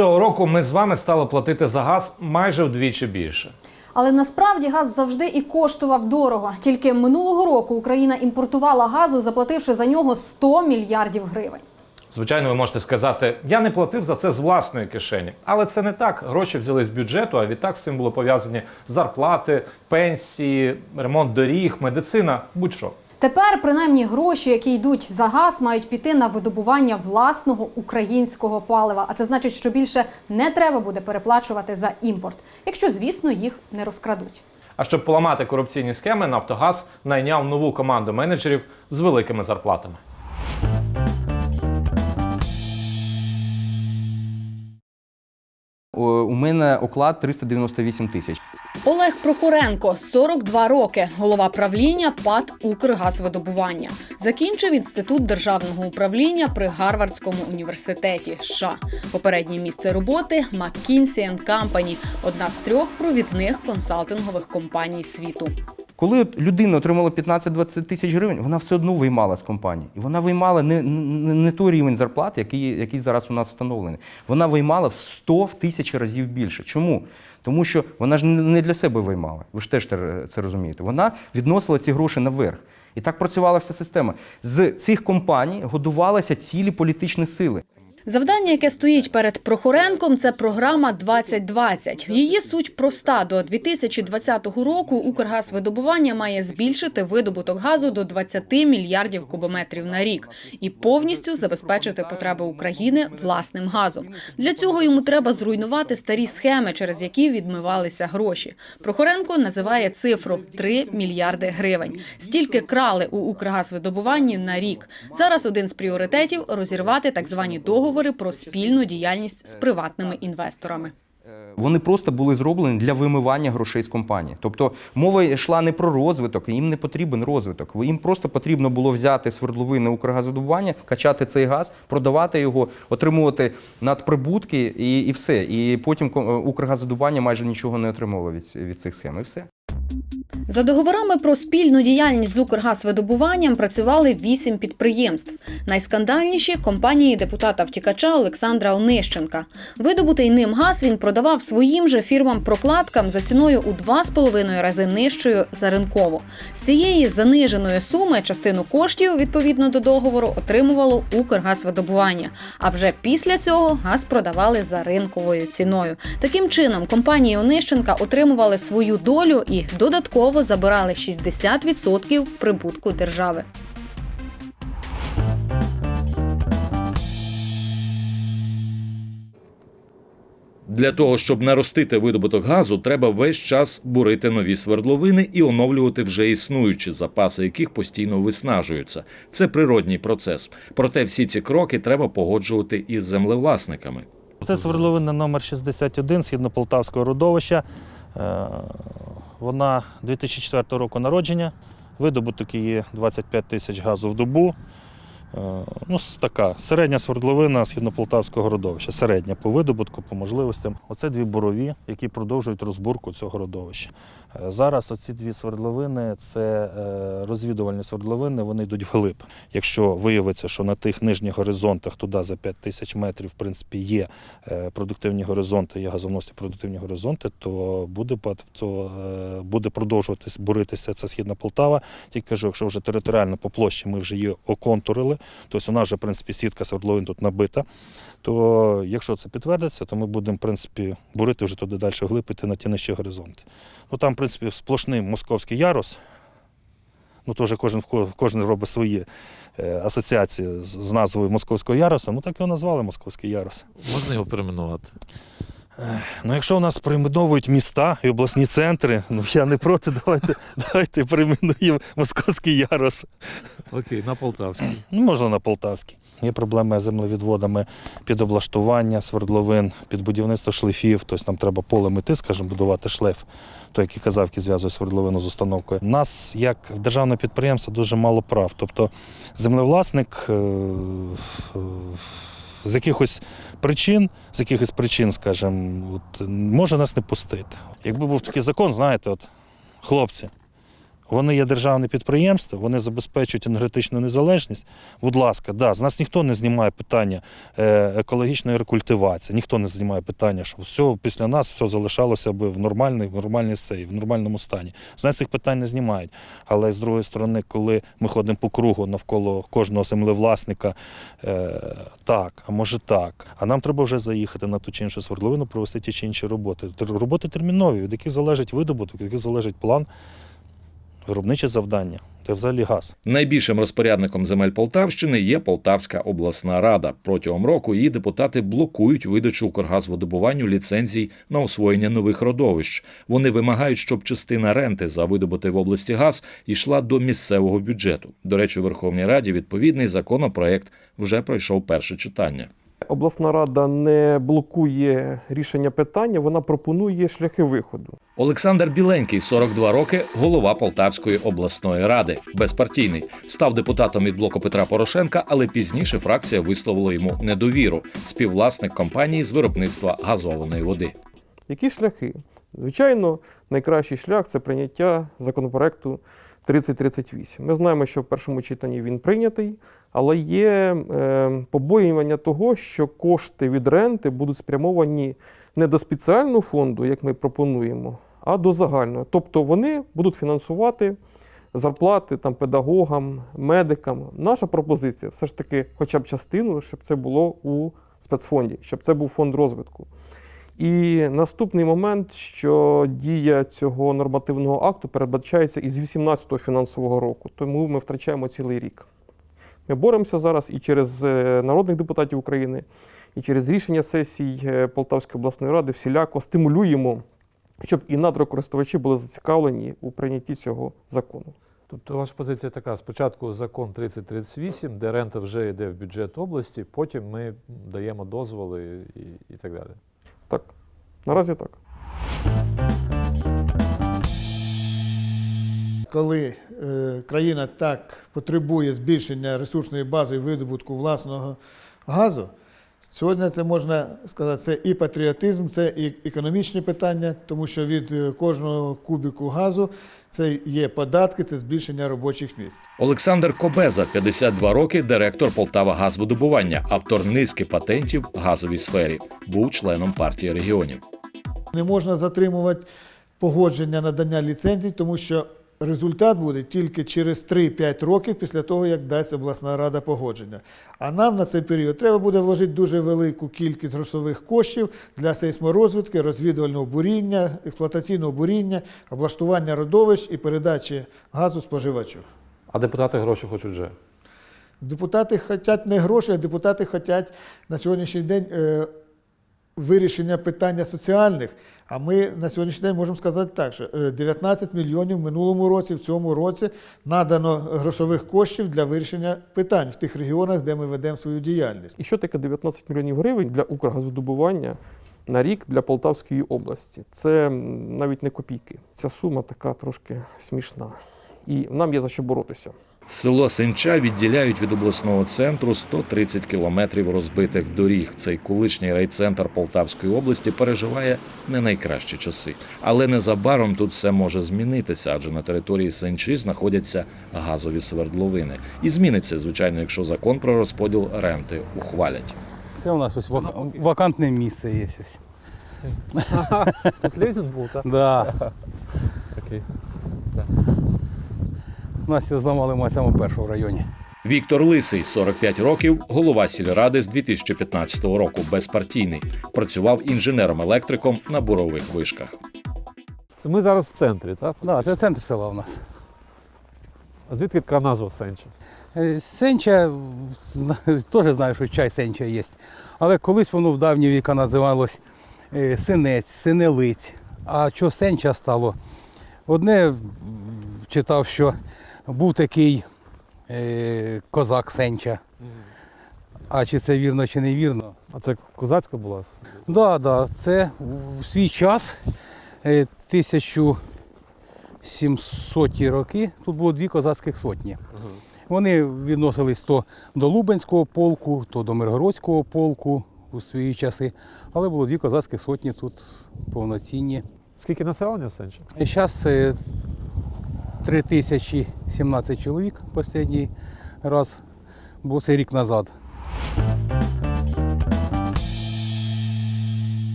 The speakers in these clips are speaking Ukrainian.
Цього року ми з вами стали платити за газ майже вдвічі більше. Але насправді газ завжди і коштував дорого. Тільки минулого року Україна імпортувала газу, заплативши за нього 100 мільярдів гривень. Звичайно, ви можете сказати, я не платив за це з власної кишені. Але це не так. Гроші взяли з бюджету, а відтак з цим було пов'язані зарплати, пенсії, ремонт доріг, медицина, будь-що. Тепер принаймні гроші, які йдуть за газ, мають піти на видобування власного українського палива. А це значить, що більше не треба буде переплачувати за імпорт, якщо звісно їх не розкрадуть. А щоб поламати корупційні схеми, Нафтогаз найняв нову команду менеджерів з великими зарплатами. У мене оклад 398 тисяч. Олег Прохоренко, 42 роки, голова правління ПАТ «Укргазвидобування». Закінчив інститут державного управління при Гарвардському університеті. США. Попереднє місце роботи McKinsey Company – одна з трьох провідних консалтингових компаній світу. Коли людина отримала 15-20 тисяч гривень, вона все одно виймала з компанії. І вона виймала не, не, не той рівень зарплат, який, який зараз у нас встановлений. Вона виймала в 100 в тисячі разів більше. Чому? Тому що вона ж не для себе виймала. Ви ж теж це розумієте. Вона відносила ці гроші наверх. І так працювала вся система. З цих компаній годувалися цілі політичні сили. Завдання, яке стоїть перед Прохоренком, це програма 2020. Її суть проста. До 2020 року Укргазвидобування має збільшити видобуток газу до 20 мільярдів кубометрів на рік і повністю забезпечити потреби України власним газом. Для цього йому треба зруйнувати старі схеми, через які відмивалися гроші. Прохоренко називає цифру 3 мільярди гривень. Стільки крали у Укргазвидобуванні на рік. Зараз один з пріоритетів розірвати так звані договори про спільну діяльність з приватними інвесторами. Вони просто були зроблені для вимивання грошей з компанії. Тобто мова йшла не про розвиток, їм не потрібен розвиток. Їм просто потрібно було взяти свердловини Укргазодобування, качати цей газ, продавати його, отримувати надприбутки і, і все. І потім Укргазодобування майже нічого не отримувало від, від цих схем. І все. За договорами про спільну діяльність з Укргазвидобуванням працювали вісім підприємств. Найскандальніші компанії депутата втікача Олександра Онищенка. Видобутий ним газ він продавав своїм же фірмам-прокладкам за ціною у 2,5 рази нижчою за ринкову. З цієї заниженої суми частину коштів відповідно до договору отримувало Укргазвидобування. А вже після цього газ продавали за ринковою ціною. Таким чином, компанії Онищенка отримували свою долю і додатково забирали 60% прибутку держави. Для того, щоб наростити видобуток газу, треба весь час бурити нові свердловини і оновлювати вже існуючі запаси, яких постійно виснажуються. Це природній процес. Проте всі ці кроки треба погоджувати із землевласниками. Це свердловина номер 61 східно-полтавського родовища. Вона 2004 року народження. Видобуток її 25 тисяч газу в добу. Е, Ну, така середня свердловина східно-полтавського родовища. Середня по видобутку, по можливостям. Оце дві бурові, які продовжують розбурку цього родовища. Е, Зараз оці дві свердловини це е, розвідувальні свердловини, вони йдуть вглиб. Якщо виявиться, що на тих нижніх горизонтах туди за 5 тисяч метрів, в принципі, є продуктивні горизонти, є газоносні продуктивні горизонти, то буде, то, буде продовжуватись буритися ця східна Полтава. Тільки кажу, якщо вже територіально по площі ми вже її оконтурили, тобто вона вже, в принципі, сітка свердловин тут набита, то якщо це підтвердиться, то ми будемо, в принципі, бурити вже туди далі вглиб іти на ті нижчі горизонти. Ну там, в принципі, сплошний московський ярус. Ну, теж кожен, кожен робить свої е, асоціації з назвою Московського яруса. Ну так його назвали Московський ярус. Можна його перейменувати? Ну, якщо у нас перейменовують міста і обласні центри, ну я не проти, давайте, давайте перейменуємо Московський ярус. Окей, на Полтавський. Ну, можна на Полтавський. Є проблеми з землевідводами під облаштування свердловин, під будівництво шлейфів. Тобто нам треба полем іти, скажімо, будувати шлейф, той, який казав, який зв'язує свердловину з установкою. У нас, як в державного підприємства, дуже мало прав. Тобто землевласник е, е, з якихось причин, з якихось причин, скажімо, от, може нас не пустити. Якби був такий закон, знаєте, от, хлопці, Вони є державне підприємство, вони забезпечують енергетичну незалежність. Будь ласка, да, з нас ніхто не знімає питання е, екологічної рекультивації, ніхто не знімає питання, що все після нас все залишалося би в нормальній, в нормальній цей, в нормальному стані. З нас цих питань не знімають. Але з другої сторони, коли ми ходимо по кругу навколо кожного землевласника, е, так, а може так. А нам треба вже заїхати на ту чи іншу свердловину, провести ті чи інші роботи. Роботи термінові, від яких залежить видобуток, від яких залежить план, виробниче завдання, це взагалі газ. Найбільшим розпорядником земель Полтавщини є Полтавська обласна рада. Протягом року її депутати блокують видачу Укргазводобуванню ліцензій на освоєння нових родовищ. Вони вимагають, щоб частина ренти за видобутий в області газ йшла до місцевого бюджету. До речі, у Верховній Раді відповідний законопроект вже пройшов перше читання. Обласна рада не блокує рішення питання, вона пропонує шляхи виходу. Олександр Біленький, 42 роки, голова Полтавської обласної ради, безпартійний, став депутатом від блоку Петра Порошенка, але пізніше фракція висловила йому недовіру. Співвласник компанії з виробництва газованої води. Які шляхи? Звичайно, найкращий шлях це прийняття законопроекту 3038. Ми знаємо, що в першому читанні він прийнятий, але є е, побоювання того, що кошти від ренти будуть спрямовані не до спеціального фонду, як ми пропонуємо, а до загального. Тобто вони будуть фінансувати зарплати там, педагогам, медикам. Наша пропозиція все ж таки, хоча б частину, щоб це було у спецфонді, щоб це був фонд розвитку. І наступний момент, що дія цього нормативного акту передбачається із 18-го фінансового року, тому ми втрачаємо цілий рік. Ми боремося зараз і через е, народних депутатів України, і через рішення сесій е, Полтавської обласної ради всіляко стимулюємо, щоб і надрокористувачі були зацікавлені у прийнятті цього закону. Тобто ваша позиція така: спочатку закон 3038, де рента вже йде в бюджет області, потім ми даємо дозволи і, і так далі. Так, наразі так. коли е, країна так потребує збільшення ресурсної бази і видобутку власного газу, сьогодні це можна сказати, це і патріотизм, це і економічні питання, тому що від е, кожного кубіку газу це є податки, це збільшення робочих місць. Олександр Кобеза, 52 роки, директор Полтава газвидобування, автор низки патентів в газовій сфері, був членом партії регіонів. Не можна затримувати погодження надання ліцензій, тому що результат буде тільки через 3-5 років після того, як дасть обласна рада погодження. А нам на цей період треба буде вложити дуже велику кількість грошових коштів для сейсморозвитки, розвідувального буріння, експлуатаційного буріння, облаштування родовищ і передачі газу споживачу. А депутати гроші хочуть вже. Депутати хочуть не гроші, а депутати хочуть на сьогоднішній день е, вирішення питання соціальних. А ми на сьогоднішній день можемо сказати так, що е, 19 мільйонів в минулому році, в цьому році надано грошових коштів для вирішення питань в тих регіонах, де ми ведемо свою діяльність. І що таке 19 мільйонів гривень для Укргазвидобування на рік для Полтавської області? Це навіть не копійки. Ця сума така трошки смішна. І нам є за що боротися. Село Сенча відділяють від обласного центру 130 кілометрів розбитих доріг. Цей колишній райцентр Полтавської області переживає не найкращі часи. Але незабаром тут все може змінитися, адже на території Сенчі знаходяться газові свердловини. І зміниться, звичайно, якщо закон про розподіл ренти ухвалять. Це у нас ось вак- вакантне місце є ось. Тут Ленін був, так? Да. Окей. У нас його зламали ми саме першого районі. Віктор Лисий, 45 років, голова сільради з 2015 року, безпартійний. Працював інженером-електриком на бурових вишках. Це ми зараз в центрі, так? Да, це центр села у нас. А звідки така назва Сенча? Е, Сенча, теж знаю, що чай сенча є. Але колись воно в давні віка називалось е, синець, синелиць. А що сенча стало? Одне читав, що був такий е, козак сенча. А чи це вірно, чи не вірно? А це козацька була? Да, да, це в свій час, е, 1700 роки, тут було дві козацьких сотні. Вони відносились то до Лубенського полку, то до Миргородського полку у свої часи. Але було дві козацьких сотні тут повноцінні. Скільки населення в Сенчі? Зараз 3017 чоловік останній раз, був це рік назад.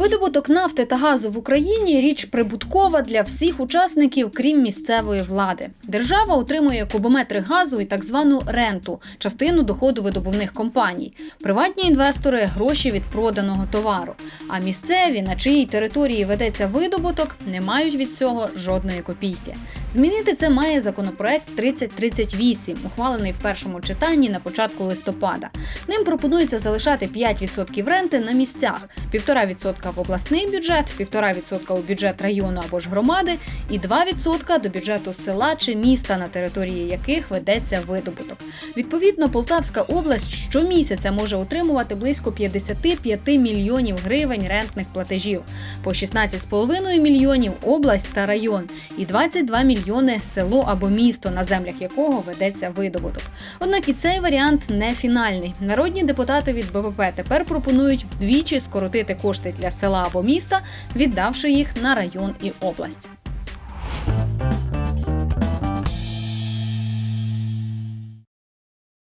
Видобуток нафти та газу в Україні річ прибуткова для всіх учасників, крім місцевої влади. Держава отримує кубометри газу і так звану ренту, частину доходу видобувних компаній. Приватні інвестори гроші від проданого товару. А місцеві, на чиїй території ведеться видобуток, не мають від цього жодної копійки. Змінити це має законопроект 3038, ухвалений в першому читанні на початку листопада. Ним пропонується залишати 5% ренти на місцях, 1,5% в обласний бюджет, 1,5% у бюджет району або ж громади і 2% до бюджету села чи міста, на території яких ведеться видобуток. Відповідно, Полтавська область щомісяця може отримувати близько 55 мільйонів гривень рентних платежів, по 16,5 мільйонів область та район, і 22 мільйони село або місто, на землях якого ведеться видобуток. Однак і цей варіант не фінальний. Народні депутати від БПП тепер пропонують вдвічі скоротити кошти для села або міста, віддавши їх на район і область.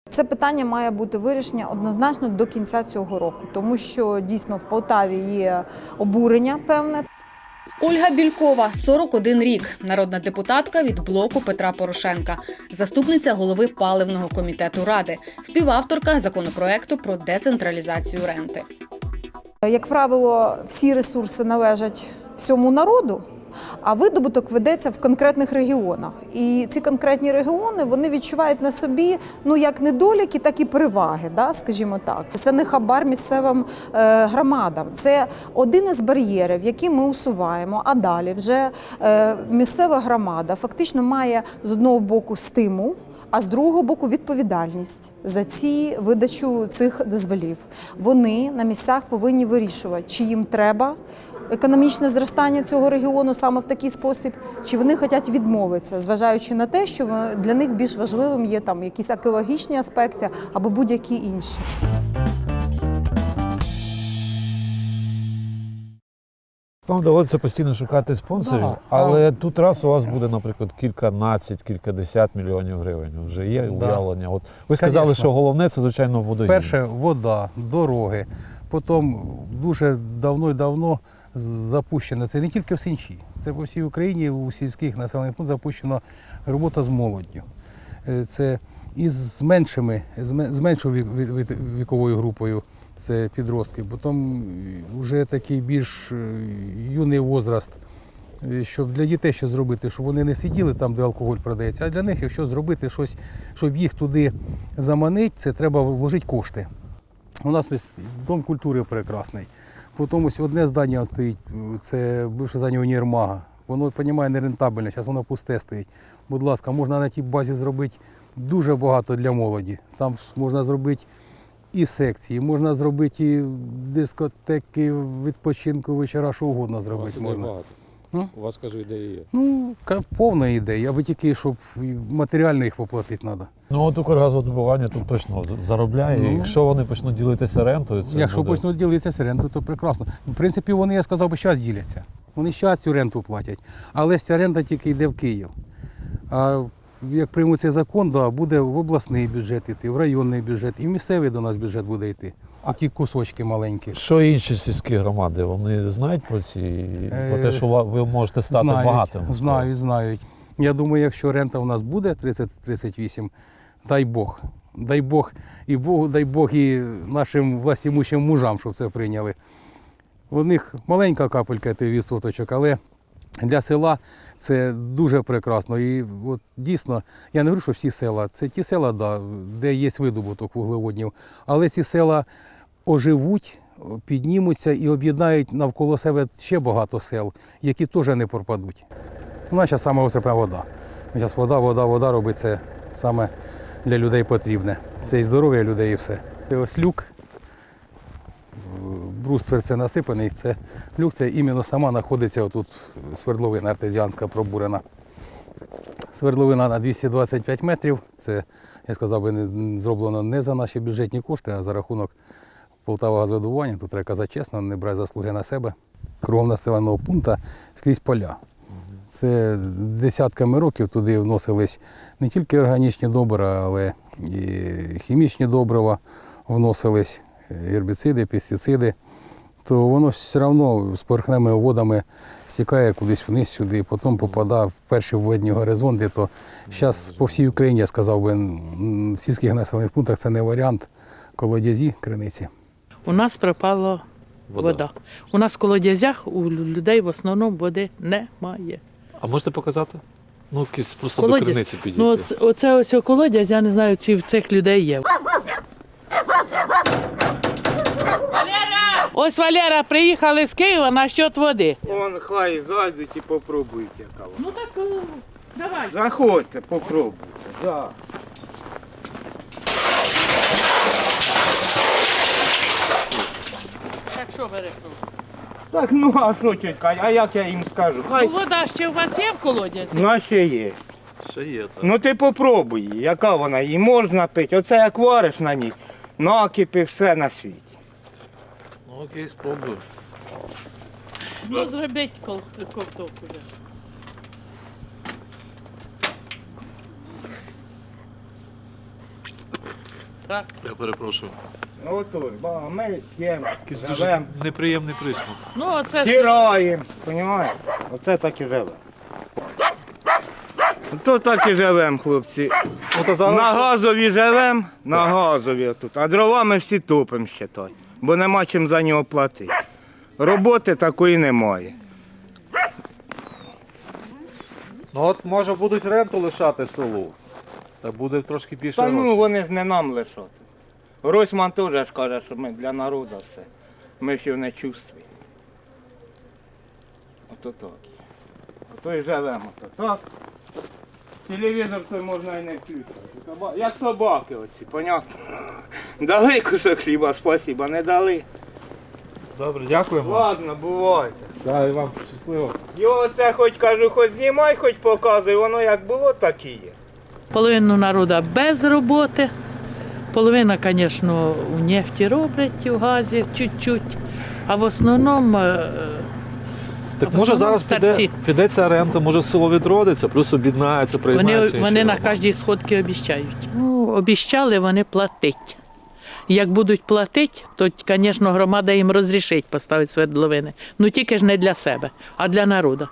Це питання має бути вирішення однозначно до кінця цього року, тому що дійсно в Полтаві є обурення певне. Ольга Бількова, 41 рік, народна депутатка від блоку Петра Порошенка, заступниця голови паливного комітету ради, співавторка законопроекту про децентралізацію ренти. Як правило, всі ресурси належать всьому народу. А видобуток ведеться в конкретних регіонах, і ці конкретні регіони вони відчувають на собі ну як недоліки, так і переваги, да, скажімо так. Це не хабар місцевим е, громадам. Це один із бар'єрів, які ми усуваємо. А далі вже е, місцева громада фактично має з одного боку стимул. А з другого боку відповідальність за ці видачу цих дозволів. Вони на місцях повинні вирішувати, чи їм треба економічне зростання цього регіону саме в такий спосіб, чи вони хочуть відмовитися, зважаючи на те, що для них більш важливим є там якісь екологічні аспекти або будь-які інші. Вам доводиться постійно шукати спонсорів, Да, але тут раз у вас буде, наприклад, кільканадцять, кількадесят мільйонів гривень. Вже є уявлення. От ви сказали, Конечно. що головне це звичайно водоїм. Перше вода, дороги. Потім дуже давно і давно запущено. Це не тільки в Сінчі, це по всій Україні, у сільських населених пунктах запущена робота з молоддю. Е, Це і з меншими, з меншою вік- вік- вік- віковою групою. Це підростки, потім вже такий більш е, юний возраст, е, щоб для дітей що зробити, щоб вони не сиділи там, де алкоголь продається, а для них, якщо зробити щось, щоб їх туди заманити, це треба вложити кошти. У нас ось дом культури прекрасний. Потім ось одне здання стоїть, це бивше здання універмага. Воно, розуміє, нерентабельне, зараз воно пусте стоїть. Будь ласка, можна на тій базі зробити дуже багато для молоді. Там можна зробити і секції, можна зробити і дискотеки, відпочинку, вечора, що угодно зробити можна. М? У вас кажу, ідеї є. Ну, ка- повна ідея, аби тільки, щоб і матеріально їх поплатити треба. Ну от Укргазвидобування тут точно з- заробляє. Ну. Якщо вони почнуть ділитися рентою, це Якщо буде... почнуть ділитися ренту, то прекрасно. В принципі, вони, я сказав би, зараз діляться. Вони зараз цю ренту платять. Але ця рента тільки йде в Київ. А як приймуть цей закон, да, буде в обласний бюджет йти, в районний бюджет, і в місцевий до нас бюджет буде йти. А ті кусочки маленькі. Що інші сільські громади? Вони знають про ці про те, Е, що ви можете стати знають, багатим. Знають, знають. Я думаю, якщо рента у нас буде 30-38, дай Бог. Дай Бог і Богу, дай Бог і нашим властімущим мужам, щоб це прийняли. У них маленька капелька той відсоточок, але для села це дуже прекрасно. І от дійсно, я не говорю, що всі села, це ті села, да, де є видобуток вуглеводнів, але ці села оживуть, піднімуться і об'єднають навколо себе ще багато сел, які теж не пропадуть. Зараз саме остріпна вода. Зараз вода, вода, вода робить це саме для людей потрібне. Це і здоров'я людей, і все. Ось люк. Бруствер це насипаний, це люк, це іменно сама знаходиться отут свердловина артезіанська пробурена. Свердловина на 225 метрів. Це, я сказав би, зроблено не за наші бюджетні кошти, а за рахунок Полтава газовидобування. Тут треба казати чесно, не брати заслуги на себе. Кругом населеного пункту скрізь поля. Це десятками років туди вносились не тільки органічні добрива, але і хімічні добрива вносились, гербіциди, пестициди. То воно все одно з поверхневими водами стікає кудись вниз сюди, потім попадає в перші водні горизонти. То зараз по всій Україні, я сказав би, в сільських населених пунктах це не варіант колодязі, криниці. У нас пропала Вода. вода. У нас в колодязях у людей в основному води немає. А можете показати? Ну, якісь просто до криниці підійти. Ну, оце, оце ось колодязь, я не знаю, чи в цих людей є. Ось Валера приїхали з Києва на счет води. Вон хай зайдуть і попробують яка вона. Ну так о, давай. Заходьте, попробуйте. Да. Так що береш? Так ну а що тітка, а як я їм скажу? Ну, Хай вода ще у вас є в колодязі? на ще є. Ще є, так. Ну ти попробуй її, яка вона, її можна пити. Оце як вариш на ній, накипи все на світі. Окей, спробую. Ну, зробіть кол- ковток уже. Так. Я перепрошую. Ну отож, ба, ми п'ємо, Якийсь дуже живемо, неприємний присмак. Ну, оце ж тираємо, розумієш? Оце так і живемо. То так і живемо, хлопці. Ну, зараз... На газові живемо, на газові тут, а дровами всі топимо ще той, бо нема чим за нього платити. Роботи такої немає. Ну от може будуть ренту лишати селу. Та буде трошки більше Та ну грошей. вони ж не нам лишати. Росьман теж ж каже, що ми для народу все. Ми його не чувствуємо. Ото так. Ото і живемо. Ото так. Телевізор той можна і не включати. Соба- Як собаки оці, понятно. Дали кусок хліба, спасіба, не дали. Добре, дякуємо. Ладно, бувайте. Да, і вам щасливо. Його це хоч кажу, хоч знімай, хоч показуй, воно як було, так і є. половину народу без роботи. Половина, звісно, у нефті роблять, у газі чуть-чуть. А в основному е, Так може зараз піде, старці. піде ця рента, може село відродиться, плюс об'єднається, вони, приймається. вони на кожній сходці обіщають. Ну, обіщали вони платить. Як будуть платити, то, звісно, громада їм розрішить поставити свердловини. Ну тільки ж не для себе, а для народу.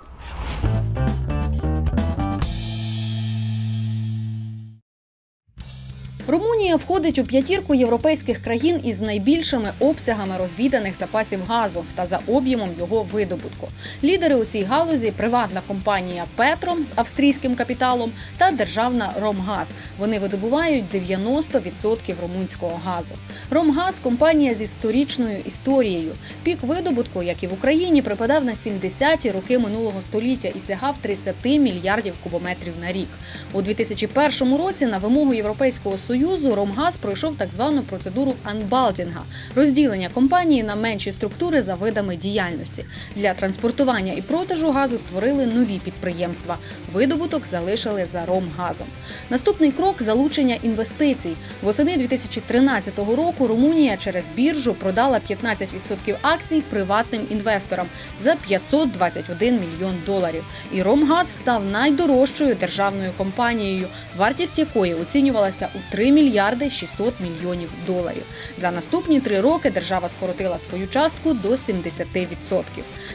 Румунія входить у п'ятірку європейських країн із найбільшими обсягами розвіданих запасів газу та за об'ємом його видобутку. Лідери у цій галузі приватна компанія Петром з австрійським капіталом та державна Ромгаз. Вони видобувають 90% румунського газу. Ромгаз компанія зі сторічною історією. Пік видобутку, як і в Україні, припадав на 70-ті роки минулого століття і сягав 30 мільярдів кубометрів на рік. У 2001 році на вимогу Європейського союзу Ромгаз пройшов так звану процедуру анбалтінга розділення компанії на менші структури за видами діяльності. Для транспортування і продажу газу створили нові підприємства. Видобуток залишили за Ромгазом. Наступний крок залучення інвестицій. Восени 2013 року Румунія через біржу продала 15% акцій приватним інвесторам за 521 мільйон доларів. І Ромгаз став найдорожчою державною компанією, вартість якої оцінювалася у 3 мільярди 600 мільйонів доларів. За наступні три роки держава скоротила свою частку до 70%.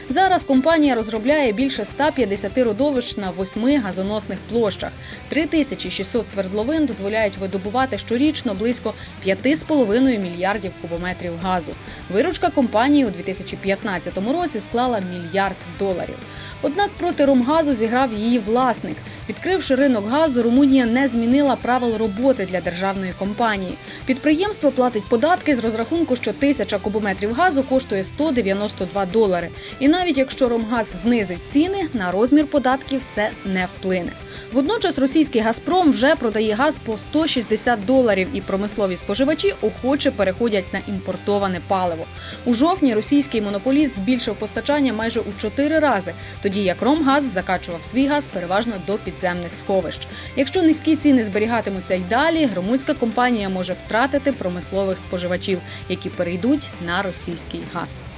Зараз компанія розробляє більше 150 родовищ на восьми газоносних площах. 3600 свердловин дозволяють видобувати щорічно близько 5,5 мільярдів кубометрів газу. Виручка компанії у 2015 році склала мільярд доларів. Однак проти Ромгазу зіграв її власник. Відкривши ринок газу, Румунія не змінила правил роботи для державної компанії. Підприємство платить податки з розрахунку, що тисяча кубометрів газу коштує 192 долари. І навіть якщо Ромгаз знизить ціни, на розмір податків це не вплине. Водночас російський Газпром вже продає газ по 160 доларів, і промислові споживачі охоче переходять на імпортоване паливо. У жовтні російський монополіст збільшив постачання майже у чотири рази, тоді як Ромгаз закачував свій газ переважно до підземних сховищ. Якщо низькі ціни зберігатимуться й далі, румунська компанія може втратити промислових споживачів, які перейдуть на російський газ.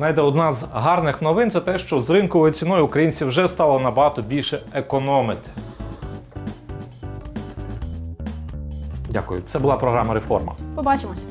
Знаєте, одна з гарних новин це те, що з ринковою ціною українці вже стало набагато більше економити. Дякую. Це була програма Реформа. Побачимось.